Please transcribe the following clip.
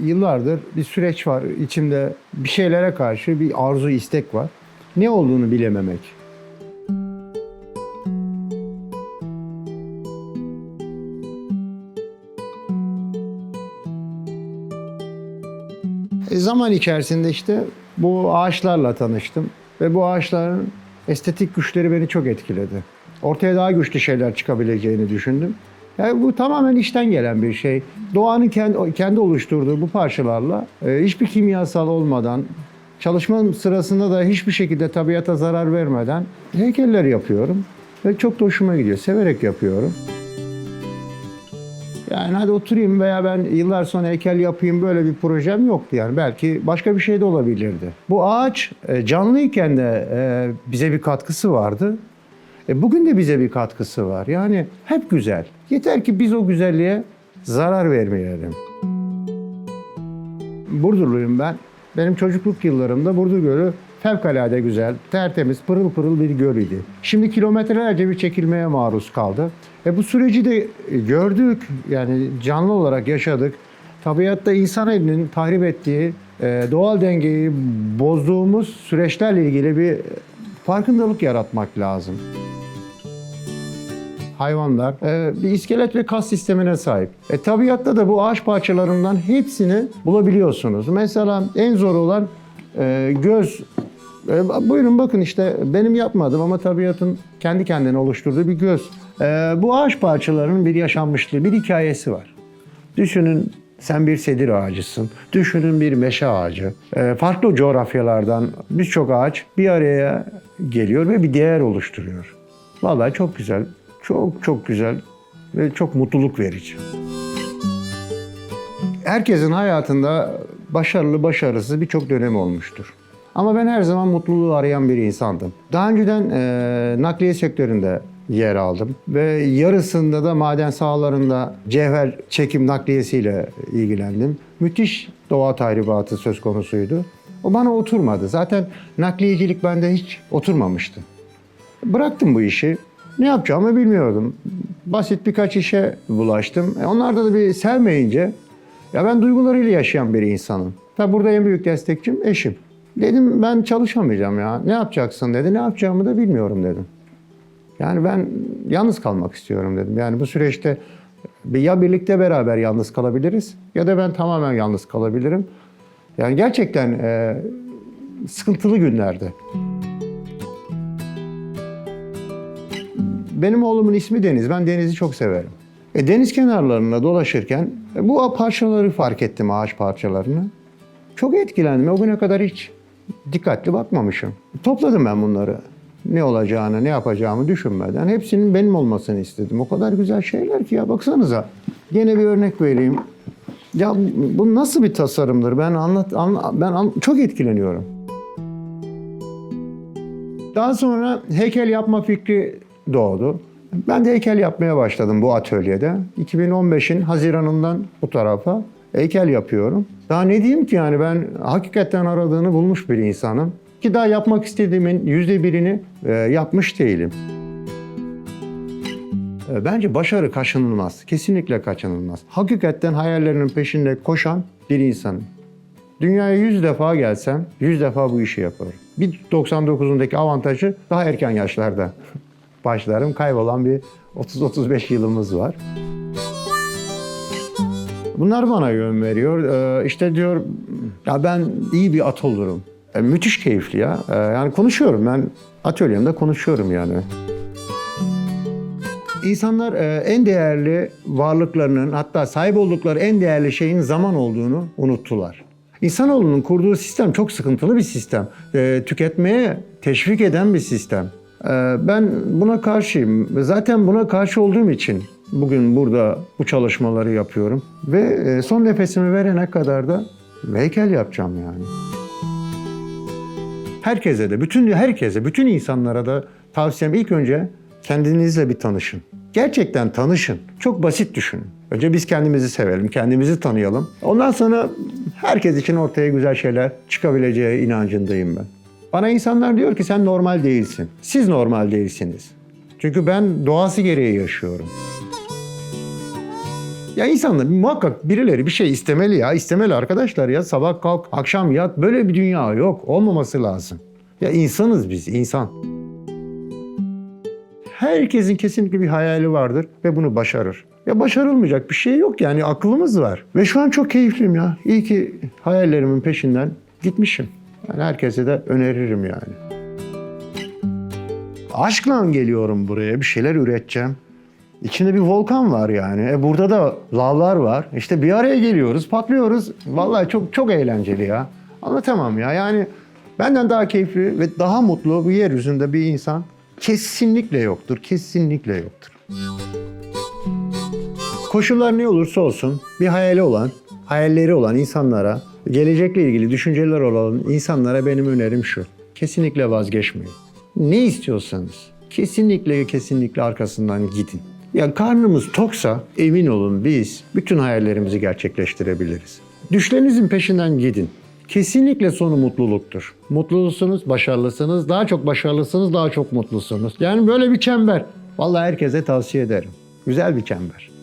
Yıllardır bir süreç var. İçimde bir şeylere karşı bir arzu, istek var. Ne olduğunu bilememek. E, zaman içerisinde işte bu ağaçlarla tanıştım. Ve bu ağaçların estetik güçleri beni çok etkiledi. Ortaya daha güçlü şeyler çıkabileceğini düşündüm. Yani bu tamamen işten gelen bir şey. Doğanın kendi, kendi oluşturduğu bu parçalarla e, hiçbir kimyasal olmadan, çalışma sırasında da hiçbir şekilde tabiata zarar vermeden heykeller yapıyorum. Ve çok da hoşuma gidiyor. Severek yapıyorum. Yani hadi oturayım veya ben yıllar sonra heykel yapayım böyle bir projem yoktu yani. Belki başka bir şey de olabilirdi. Bu ağaç e, canlıyken de e, bize bir katkısı vardı. E, bugün de bize bir katkısı var. Yani hep güzel. Yeter ki biz o güzelliğe zarar vermeyelim. Burdurluyum ben. Benim çocukluk yıllarımda Burdur Gölü fevkalade güzel, tertemiz, pırıl pırıl bir göl idi. Şimdi kilometrelerce bir çekilmeye maruz kaldı. E bu süreci de gördük, yani canlı olarak yaşadık. Tabiatta insan elinin tahrip ettiği, e, doğal dengeyi bozduğumuz süreçlerle ilgili bir farkındalık yaratmak lazım hayvanlar e, bir iskelet ve kas sistemine sahip. E, tabiatta da bu ağaç parçalarından hepsini bulabiliyorsunuz. Mesela en zor olan e, göz. E, buyurun bakın işte benim yapmadım ama tabiatın kendi kendine oluşturduğu bir göz. E, bu ağaç parçalarının bir yaşanmışlığı, bir hikayesi var. Düşünün sen bir sedir ağacısın. Düşünün bir meşe ağacı. E, farklı coğrafyalardan birçok ağaç bir araya geliyor ve bir değer oluşturuyor. Vallahi çok güzel. Çok çok güzel ve çok mutluluk verici. Herkesin hayatında başarılı başarısız birçok dönem olmuştur. Ama ben her zaman mutluluğu arayan bir insandım. Daha önceden e, nakliye sektöründe yer aldım ve yarısında da maden sahalarında cevher çekim nakliyesiyle ilgilendim. Müthiş doğa tahribatı söz konusuydu. O bana oturmadı. Zaten nakliyecilik bende hiç oturmamıştı. Bıraktım bu işi. Ne yapacağımı bilmiyordum. Basit birkaç işe bulaştım. E onlarda da bir sevmeyince ya ben duygularıyla yaşayan bir insanım. Tabi burada en büyük destekçim eşim. Dedim ben çalışamayacağım ya. Ne yapacaksın dedi. Ne yapacağımı da bilmiyorum dedim. Yani ben yalnız kalmak istiyorum dedim. Yani bu süreçte ya birlikte beraber yalnız kalabiliriz ya da ben tamamen yalnız kalabilirim. Yani gerçekten e, sıkıntılı günlerdi. Benim oğlumun ismi Deniz. Ben denizi çok severim. E, deniz kenarlarında dolaşırken e, bu parçaları fark ettim, ağaç parçalarını. Çok etkilendim. O güne kadar hiç dikkatli bakmamışım. Topladım ben bunları. Ne olacağını, ne yapacağımı düşünmeden hepsinin benim olmasını istedim. O kadar güzel şeyler ki ya baksanıza. Yine bir örnek vereyim. Ya bu nasıl bir tasarımdır? Ben anlat, anla- ben an- çok etkileniyorum. Daha sonra heykel yapma fikri doğdu. Ben de heykel yapmaya başladım bu atölyede. 2015'in Haziran'ından bu tarafa heykel yapıyorum. Daha ne diyeyim ki yani ben hakikaten aradığını bulmuş bir insanım. Ki daha yapmak istediğimin yüzde birini e, yapmış değilim. E, Bence başarı kaçınılmaz. Kesinlikle kaçınılmaz. Hakikaten hayallerinin peşinde koşan bir insanım. Dünyaya 100 defa gelsem 100 defa bu işi yaparım. Bir 99'undaki avantajı daha erken yaşlarda başlarım. Kaybolan bir 30-35 yılımız var. Bunlar bana yön veriyor. Ee, işte diyor ya ben iyi bir at olurum. E, müthiş keyifli ya. Ee, yani konuşuyorum ben atölyemde konuşuyorum yani. İnsanlar e, en değerli varlıklarının hatta sahip oldukları en değerli şeyin zaman olduğunu unuttular. İnsanoğlunun kurduğu sistem çok sıkıntılı bir sistem. E, tüketmeye teşvik eden bir sistem. E, ben buna karşıyım. Zaten buna karşı olduğum için bugün burada bu çalışmaları yapıyorum. Ve e, son nefesimi verene kadar da heykel yapacağım yani. Herkese de, bütün herkese, bütün insanlara da tavsiyem ilk önce kendinizle bir tanışın. Gerçekten tanışın. Çok basit düşünün. Önce biz kendimizi sevelim, kendimizi tanıyalım. Ondan sonra herkes için ortaya güzel şeyler çıkabileceği inancındayım ben. Bana insanlar diyor ki sen normal değilsin. Siz normal değilsiniz. Çünkü ben doğası gereği yaşıyorum. Ya insanlar muhakkak birileri bir şey istemeli ya. istemeli arkadaşlar ya. Sabah kalk, akşam yat. Böyle bir dünya yok. Olmaması lazım. Ya insanız biz, insan. Herkesin kesinlikle bir hayali vardır ve bunu başarır. Ya başarılmayacak bir şey yok yani aklımız var. Ve şu an çok keyifliyim ya. İyi ki hayallerimin peşinden gitmişim. Yani herkese de öneririm yani. Aşkla geliyorum buraya bir şeyler üreteceğim. İçinde bir volkan var yani. E burada da lavlar var. İşte bir araya geliyoruz, patlıyoruz. Vallahi çok çok eğlenceli ya. Anlatamam ya. Yani benden daha keyifli ve daha mutlu bir yeryüzünde bir insan kesinlikle yoktur. Kesinlikle yoktur. Koşullar ne olursa olsun bir hayali olan, hayalleri olan insanlara, gelecekle ilgili düşünceler olan insanlara benim önerim şu. Kesinlikle vazgeçmeyin. Ne istiyorsanız kesinlikle kesinlikle arkasından gidin. Ya karnımız toksa emin olun biz bütün hayallerimizi gerçekleştirebiliriz. Düşlerinizin peşinden gidin. Kesinlikle sonu mutluluktur. Mutlusunuz, başarılısınız, daha çok başarılısınız, daha çok mutlusunuz. Yani böyle bir çember. Vallahi herkese tavsiye ederim. Güzel bir çember.